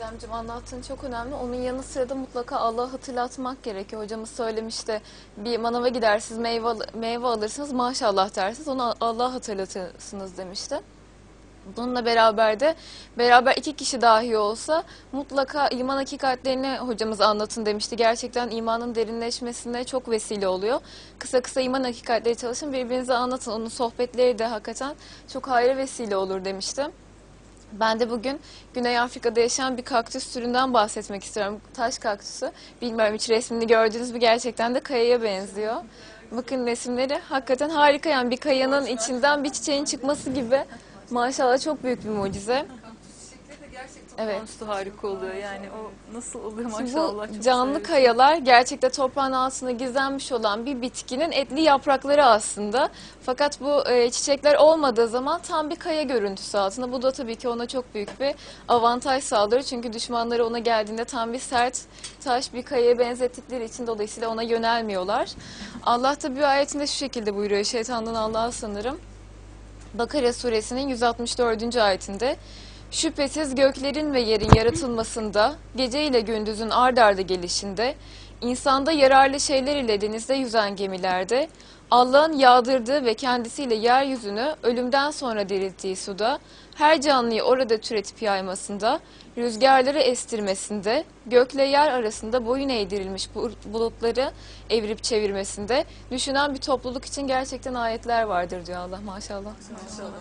Didemciğim anlattığın çok önemli. Onun yanı sıra da mutlaka Allah'ı hatırlatmak gerekiyor. Hocamız söylemişti. Bir manava gidersiniz meyve, meyve alırsınız maşallah dersiniz. Onu Allah'a hatırlatırsınız demişti. Bununla beraber de beraber iki kişi dahi olsa mutlaka iman hakikatlerini hocamız anlatın demişti. Gerçekten imanın derinleşmesine çok vesile oluyor. Kısa kısa iman hakikatleri çalışın birbirinize anlatın. Onun sohbetleri de hakikaten çok hayra vesile olur demişti. Ben de bugün Güney Afrika'da yaşayan bir kaktüs türünden bahsetmek istiyorum. Taş kaktüsü. Bilmiyorum hiç resmini gördünüz mü? Gerçekten de kayaya benziyor. Bakın resimleri hakikaten harika yani bir kayanın içinden bir çiçeğin çıkması gibi. Maşallah çok büyük bir mucize. Gerçekten Evet. evet. harika oluyor. Yani o nasıl oluyor Şimdi maşallah. bu çok canlı severim. kayalar gerçekten toprağın altında gizlenmiş olan bir bitkinin etli yaprakları aslında. Fakat bu e, çiçekler olmadığı zaman tam bir kaya görüntüsü altında. Bu da tabii ki ona çok büyük bir avantaj sağlar. Çünkü düşmanları ona geldiğinde tam bir sert taş bir kayaya benzettikleri için dolayısıyla ona yönelmiyorlar. Allah da bir ayetinde şu şekilde buyuruyor. Şeytandan Allah'a sanırım. Bakara suresinin 164. ayetinde Şüphesiz göklerin ve yerin yaratılmasında, gece ile gündüzün ard arda gelişinde, insanda yararlı şeyler ile denizde yüzen gemilerde, Allah'ın yağdırdığı ve kendisiyle yeryüzünü ölümden sonra dirilttiği suda, her canlıyı orada türetip yaymasında, rüzgarları estirmesinde, gökle yer arasında boyun eğdirilmiş bu- bulutları evirip çevirmesinde, düşünen bir topluluk için gerçekten ayetler vardır diyor Allah maşallah. Maşallah.